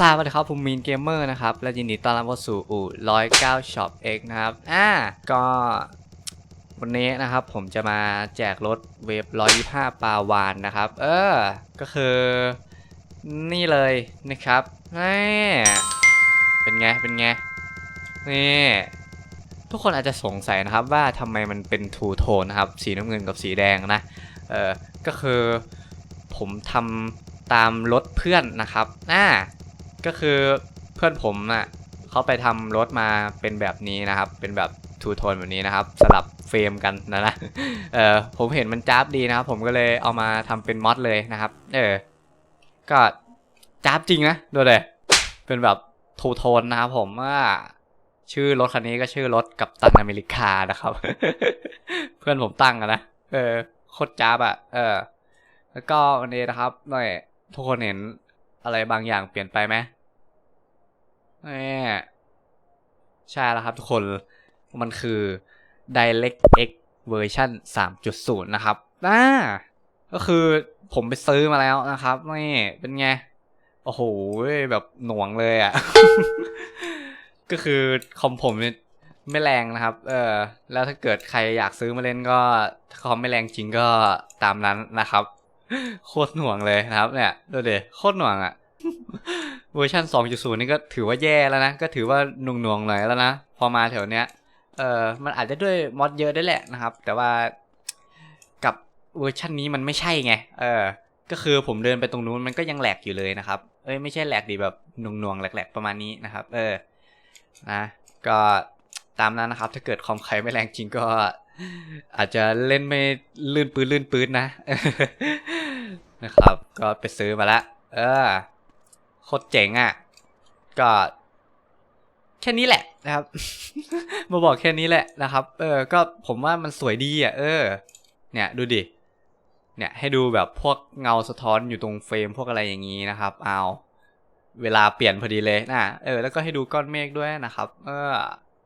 สวัสดีครับผมมีนเกมเมอร์นะครับ และยินดีต้อนรับเข้าสู่อู่109 Shop X นะครับ อ่า ก็วันนี้นะครับผมจะมาแจกรถเวฟ125ปาวานนะครับ เออ ก็คือนี่เลยนะครับนี่เป็นไง เป็นไง นี่ ทุกคนอาจจะสงสัยนะครับว่าทำไมมันเป็นทูโทนนะครับ สีน้ำเงินกับสีแดงนะ เออก็คือผมทำตามรถเพื่อนนะครับ อ่า ก็คือเพื่อนผมอะเขาไปทำรถมาเป็นแบบนี้นะครับ เป็นแบบทูโทนแบบนี้นะครับ สลับเฟรมกันนะนะเออผมเห็นมันจ้าบดีนะครับ ผมก็เลยเอามาทำเป็นมอดเลยนะครับ เออ ก็จ้าบจริงนะดูเลยเป็นแบบทูโทนนะครับผมว่าชื่อรถคันนี้ก็ชื่อรถกับตันอเมริกานะครับ เพื่อนผมตั้งนะเออโคตรจ้าบอะเออ แล้วก็วันนี้นะครับหน่อยทุกคนเห็นอะไรบางอย่างเปลี่ยนไปไหม นี่ใช่แล้วครับทุกคนมันคือ DirectX เวอร์ชัน3.0 นะครับอ่าก็คือผมไปซื้อมาแล้วนะครับนี่เป็นไง โอ้โห แบบหน่วงเลยอะ่ะ ก็คือคอมผมเนี่ยไม่แรงนะครับ เออ แล้วถ้าเกิดใครอยากซื้อมาเล่นก็ถ้าคอมไม่แรงจริงก็ตามนั้นนะครับ โคตรหน่วงเลยนะครับ เนี่ยดูเดโคตรหน่วงอะ่ะ เวอร์ชัน2.0 นี่ก็ถือว่าแย่แล้วนะ ก็ถือว่าหน่วงหน่วงๆหน่อยแล้วนะ พอมาแถวเนี้ย เออมันอาจจะด้วยมอดเยอะได้แหละนะครับ แต่ว่ากับเวอร์ชันนี้มันไม่ใช่ไง เออ ก็คือผมเดินไปตรงนู้นมันก็ยังแหลกอยู่เลยนะครับ เอ้ยไม่ใช่แหลกดีแบบหน่วงหน่วงๆแหลกๆประมาณนี้นะครับ เออ นะ ก็ตามนั้นนะครับ ถ้าเกิดคอมใครไม่แรงจริงก็อาจจะเล่นไม่ลื่นปืนลื่นปืนนะ นะครับ ก็ไปซื้อมาละ เออ โคตรเจ๋งอะ่ะ ก็แค่นี้แหละนะครับ มาบอกแค่นี้แหละนะครับ เออ ก็ผมว่ามันสวยดีอะ เออ เนี่ยดูดิ เนี่ยให้ดูแบบพวกเงาสะท้อนอยู่ตรงเฟรมพวกอะไรอย่างนี้นะครับ เอาเวลาเปลี่ยนพอดีเลยนะ เออ แล้วก็ให้ดูก้อนเมฆด้วยนะครับ เออ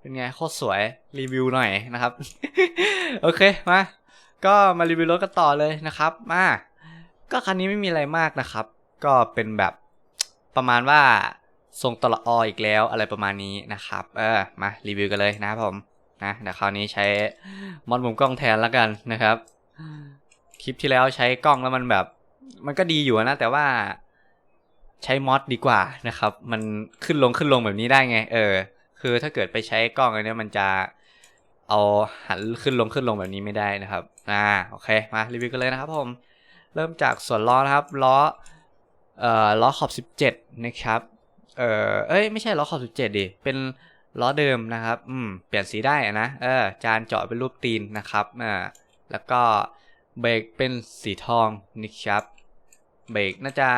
เป็นไงโคตรสวยรีวิวหน่อยนะครับ โอเค มา ก็มารีวิวรถกันต่อเลยนะครับ มา ก็คันนี้ไม่มีอะไรมากนะครับ ก็เป็นแบบ ประมาณว่าทรงตลอออีกแล้วอะไรประมาณนี้นะครับ เออมารีวิวกันเลยนะครับผมนะเดี๋ยวคราวนี้ใช้มอดมุมกล้องแทนแล้วกันนะครับคลิปที่แล้วใช้กล้องแล้วมันแบบ มันก็ดีอยู่นะ แต่ว่าใช้มอดดีกว่านะครับ มันขึ้นลงขึ้นลงแบบนี้ได้ไง เออ คือถ้าเกิดไปใช้กล้องอันนี้มันจะเอาหันขึ้นลงขึ้นลงแบบนี้ไม่ได้นะครับ อ่า โอเค มารีวิวกันเลยนะครับผม เริ่มจากส่วนล้อนะครับ ล้อ เอ่อล้อขอบ 17 นะครับ เอ่อเอ้ยไม่ใช่ล้อขอบ 17 ดิ เป็นล้อเดิมนะครับ อืม เปลี่ยนสีได้นะ เออ จานเจาะเป็นรูปตีนนะครับอ่าแล้วก็เบรกเป็นสีทองนะครับ เบรกน่าจะ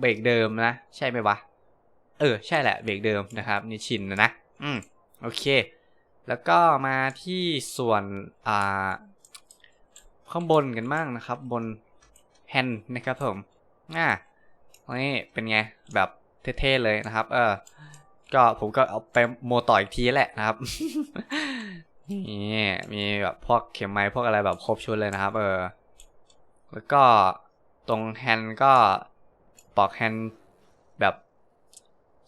เบรกเดิมนะ ใช่ไหมวะ เออ ใช่แหละ เบรกเดิมนะครับนี่ชินนะนะ อืม โอเค แล้วก็มาที่ส่วน อ่า ข้างบนกันบ้างนะครับ บนแฮนด์นะครับผม อ่า นี่เป็นไงแบบเท่ๆเลยนะครับ เออ ก็ผมก็เอาไปโมต่ออีกทีแหละนะครับนี่มีแบบพวกเข็มไม้พวกอะไรแบบครบชุดเลยนะครับ เออ แล้วก็ตรงแฮนด์ก็ปอกแฮนด์แบบ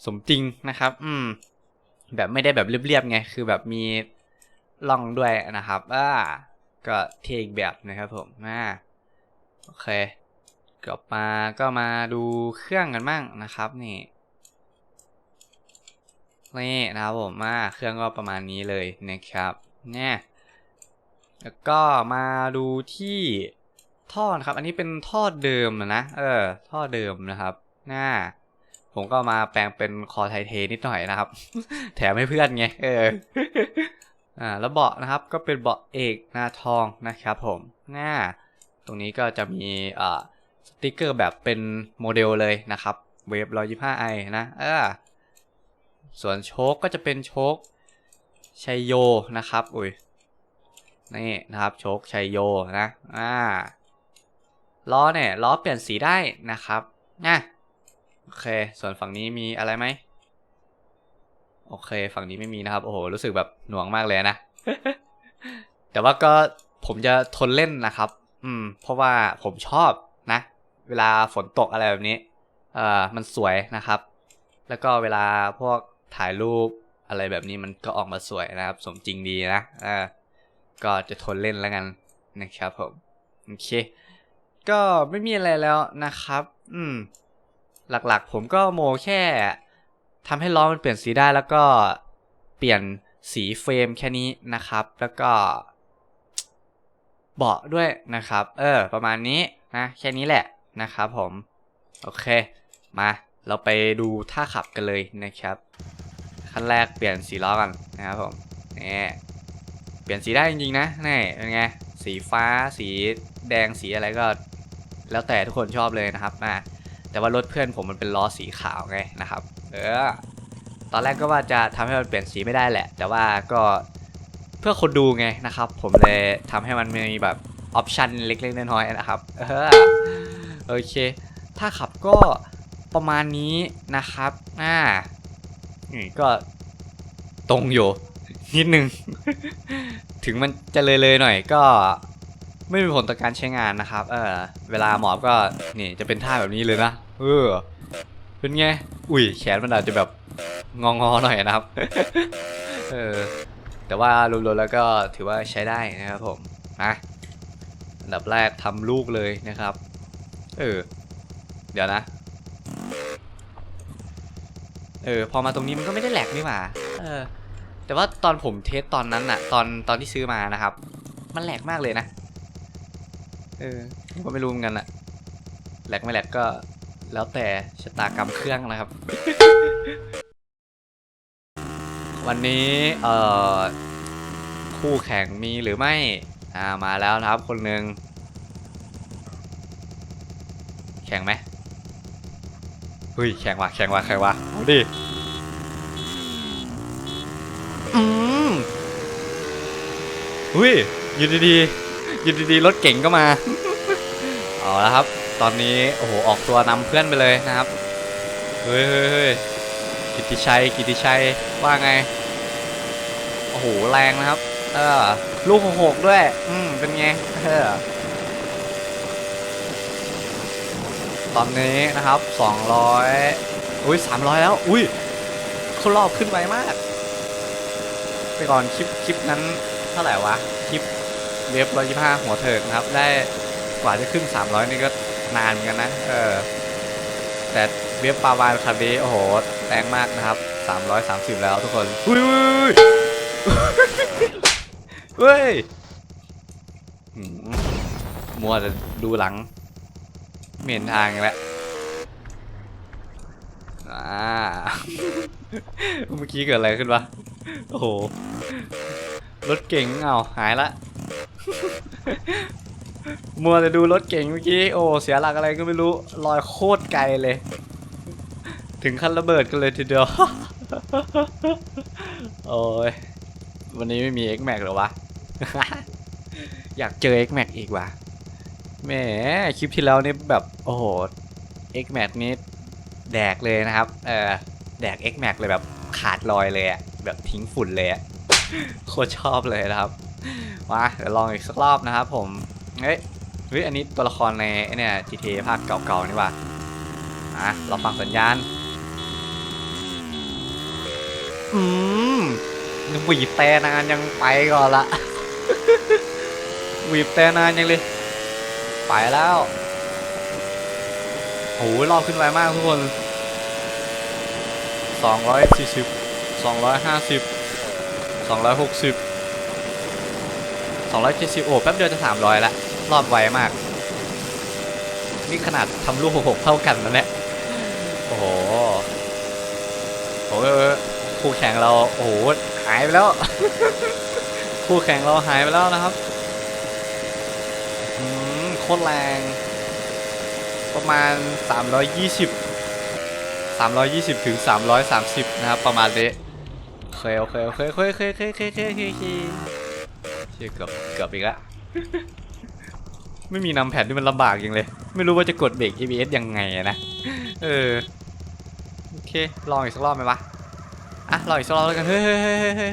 สมจริงนะครับ อืม แบบไม่ได้แบบเรียบๆไง คือแบบมีร่องด้วยนะครับ อ่า ก็เท่อีกแบบนะครับผมอ่าโอเค กลับมาก็มาดูเครื่องกันบ้างนะครับนี่นี่นะครับผมมาเครื่องก็ประมาณนี้เลยนะครับเนี่ยแล้วก็มาดูที่ท่อนะครับ อันนี้เป็นท่อเดิมนะเออท่อเดิมนะครับหน้าผมก็มาแปลงเป็นคอไทเทนิดหน่อยนะครับ แถมให้เพื่อนไงเอออ่าแล้วเบาะนะครับก็เป็นเบาะเอกหน้าทองนะครับผมหน้าตรงนี้ก็จะมีอ่า สติกเกอร์แบบเป็นโมเดลเลยนะครับเวฟ125 i นะเออส่วนโชคก็จะเป็นโชคชัยโยนะครับ อุ้ยนี่นะครับโชคชัยโยนะอ่าล้อเนี่ยล้อเปลี่ยนสีได้นะครับนะโอเค ส่วนฝั่งนี้มีอะไรไหมโอเค ฝั่งนี้ไม่มีนะครับ โอ้โห รู้สึกแบบหน่วงมากเลยนะ แต่ว่าก็ผมจะทนเล่นนะครับ อืม เพราะว่าผมชอบ เวลาฝนตกอะไรแบบนี้เอ่อมันสวยนะครับ แล้วก็เวลาพวกถ่ายรูปอะไรแบบนี้มันก็ออกมาสวยนะครับ สมจริงดีนะอ่าก็จะทนเล่นแล้วกันนะครับผมโอเค ก็ไม่มีอะไรแล้วนะครับ อืม หลักๆ ผมก็โมแค่ทำให้ล้อมันเปลี่ยนสีได้แล้วก็เปลี่ยนสีเฟรมแค่นี้นะครับ แล้วก็ เบาะด้วยนะครับ เออ ประมาณนี้นะ แค่นี้แหละ นะครับผม โอเค มาเราไปดูท่าขับกันเลยนะครับ ขั้นแรกเปลี่ยนสีล้อกันนะครับผมนี่เปลี่ยนสีได้จริงๆนะนี่เป็นไงสีฟ้าสีแดงสีอะไรก็ แล้วแต่ทุกคนชอบเลยนะครับนะแต่ว่ารถเพื่อนผมมันเป็นล้อสีขาวไงนะครับ เออตอนแรกก็ว่าจะทำให้มันเปลี่ยนสีไม่ได้แหละ แต่ว่าก็เพื่อคนดูไงนะครับ ผมเลยทำให้มันมีแบบออปชันเล็กๆน้อยๆนะครับ เออ โอเค ถ้าขับก็ประมาณนี้นะครับอ่านี่ก็ตรงอยู่ นิดนึง ถึงมันจะเลยๆหน่อยก็ไม่มีผลต่อการใช้งานนะครับ เออ เวลาหมอบก็นี่จะเป็นท่าแบบนี้เลยนะ เออ เป็นไง อุ้ยแขนมันอาจจะแบบงองอๆหน่อยนะครับ เออ แต่ว่ารวมๆแล้วก็ถือว่าใช้ได้นะครับผมนะอันดับแรกทำลูกเลยนะครับ เออ เดี๋ยวนะ เออ พอมาตรงนี้มันก็ไม่ได้แหลกนี่หว่าเออ แต่ว่าตอนผมเทสตอนนั้นอะตอนตอนที่ซื้อมานะครับ มันแหลกมากเลยนะ เออผมก็ไม่รู้เหมือนกันอะแหลกไม่แหลกก็แล้วแต่ชะตากรรมเครื่องนะครับ วันนี้ เอ่อ คู่แข่งมีหรือไม่ อ่า มาแล้วนะครับคนหนึ่ง แข่งไหมเฮ้ยแข่งว่ะแข่งว่ะแข่งว่ะเอาดิอืมอุ้ยอยืนดีๆอยืนดีๆรถเก่งก็มาเอาละครับ ตอนนี้โอ้โหออกตัวนำเพื่อนไปเลยนะครับเฮ้ยเฮ้ยเฮ้ยกิตติชัยกิตติชัยว่าไงโอ้โหแรงนะครับ เออลูกหกๆด้วย อืมเป็นไงเออ ตอนนี้นะครับสองร้อยอุ้ยสามร้อยแล้ว อุ้ยเขารอบขึ้นไวมาก ไปก่อนคลิปคลิปนั้นเท่าไหร่วะ คลิปเว็บร้อยยี่ห้าหัวเถิกนะครับ ได้กว่าจะขึ้นสามร้อยนี่ก็นานเหมือนกันนะ เออ แต่เว็บปาวานคันนี้โอ้โหแรงมากนะครับสามร้อยสามสิบแล้วทุกคน อุ้ยอุ้ยอุ้ยเฮ้ยมัวแต่ดูหลัง ไม่เห็นทางอีกแล้วอ่า เมื่อกี้เกิดอะไรขึ้นวะ โอ้โห รถเก๋งเอาหายละ มัวแต่ดูรถเก๋งเมื่อกี้ โอ้ เสียหลักอะไรก็ไม่รู้ ลอยโคตรไกลเลย ถึงขั้นระเบิดกันเลยทีเดียว โอ้ย วันนี้ไม่มี X Max หรอวะ อยากเจอ X Max อีกว่ะ แหมคลิปที่แล้วนี่แบบ โอ้โห X Max นี้แดกเลยนะครับ เออแดก X Max เลยแบบขาดลอยเลยอะแบบทิ้งฝุ่นเลยอะโคตรชอบเลยนะครับมาเดี๋ยวลองอีกสักรอบนะครับผมเฮ้ยเฮ้ยอันนี้ตัวละครในเนี่ย GTA ภาคเก่าๆนี่ว่ะอะเราฟังสัญญาณอืมยังบีบแต่นานยังไปก่อนละบีบแต่นานยังเลย ไปแล้วโอ้โหรอบขึ้นไวมากทุกคนสองร้อยสี่สิบสองร้อยห้าสิบสองร้อยหกสิบสองร้อยเจ็ดสิบโอ้แป๊บเดียวจะสามร้อยละรอบไวมาก นี่ขนาดทำลูกหกเท่ากันนะเนี่ยโอ้โหโอ้โหคู่แข่งเราโอ้โหหายไปแล้ว คู่แข่งเราหายไปแล้วนะครับ คตรแรง ประมาณ 320 320ถึง330 นะครับ ประมาณนี้โอเคโอเคโอเคโอเคโอเคโอเคโอเคโอเคโอเคโอเคเชี่ยเกือบเกือบอีกแล้วไม่มีนำแผ่นที่มันลำบากจริงเลย ไม่รู้ว่าจะกดเบรก ABS ยังไงนะ เออ โอเค ลองอีกสักรอบไหมวะ อะ ลองอีกสักรอบแล้วกัน เฮ้ยเฮ้ยเฮ้ยเฮ้ย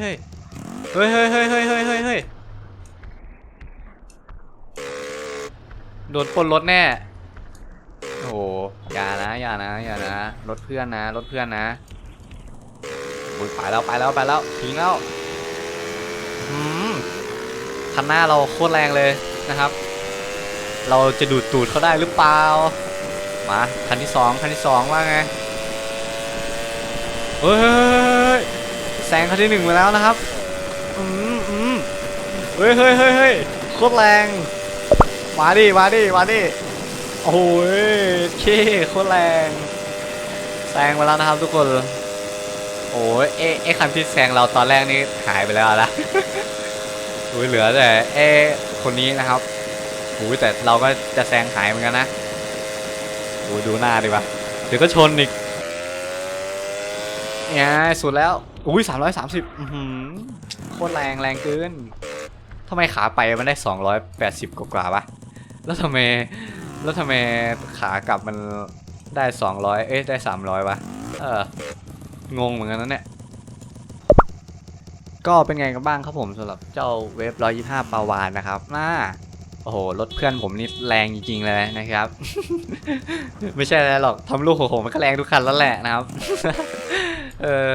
เฮ้ยเฮ้ยเฮ้ยเฮ้ยเฮ้ยเฮ้ยเฮ้ยเฮ้ยเฮ้ย โดนปล้นรถแน่ โอ้โหอย่านะอย่านะอย่านะ รถเพื่อนนะ รถเพื่อนนะอุ๊ยไปแล้วไปแล้วไปแล้วทิ้งแล้วอืมคันหน้าเราโคตรแรงเลยนะครับ เราจะดูดตูดเขาได้หรือเปล่า มาคันที่สองคันที่สองว่าไง เฮ้ยแซงคันที่หนึ่งไปแล้วนะครับ อืมอืมเฮ้ยเฮ้ยเฮ้ยเฮ้ยโคตรแรง มาดิ มาดิ มาดิ โอ้โหเคโคตรแรง แซงไปแล้วนะครับทุกคน โอ้ยเอะเอะคันที่แซงเราตอนแรกนี่หายไปแล้วนะอุ้ยเหลือแต่เอะคนนี้นะครับอุ้ยแต่เราก็จะแซงหายเหมือนกันนะอุ้ยดูหน้าดิวะเดี๋ยวก็ชนอีกเนี่ยสุดแล้ว อุ้ยสามร้อยสามสิบโคตรแรงแรงเกินทำไมขาไปมันได้สองร้อยแปดสิบกว่าๆวะ แล้วทำไม แล้วทำไมขากลับมันได้สองร้อยเอ๊ะได้สามร้อยวะ เออ งงเหมือนกันนะเนี่ย ก็เป็นไงกันบ้างครับผมสำหรับเจ้าเวฟ125ปาวานนะครับน่าโอ้โห รถเพื่อนผมนี่แรงจริงๆเลยนะครับ ไม่ใช่อะไรหรอกทำลูกของผมมันก็แรงทุกคันแล้วแหละนะครับ เออ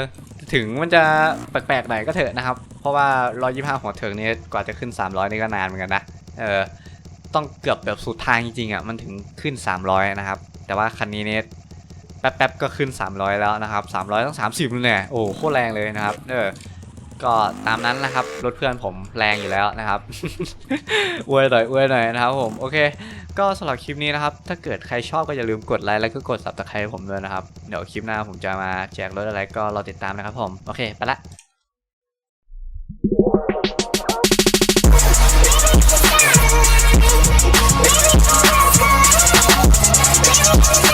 ถึงมันจะแปลกๆหน่อยก็เถอะนะครับ เพราะว่า 125 หัวเถิงนี่กว่าจะขึ้น 300 นี่ก็นานเหมือนกันนะ เออ ต้องเกือบแบบสุดทางจริงๆอะมันถึงขึ้น 300 นะครับ แต่ว่าคันนี้เนี่ยแป๊บๆก็ขึ้น 300 แล้วนะครับ 300ต้อง30เลยเนี่ยโอ้โหโคตรแรงเลยนะครับเออก็ตามนั้นนะครับรถเพื่อนผมแรงอยู่แล้วนะครับอวยหน่อยอวยหน่อยนะครับผมโอเค ก็สำหรับคลิปนี้นะครับ ถ้าเกิดใครชอบก็อย่าลืมกดไลค์แล้วก็กด subscribe ผมด้วยนะครับ เดี๋ยวคลิปหน้าผมจะมาแจกรถอะไรก็รอติดตามนะครับผม โอเค ไปละ Oh, oh, oh.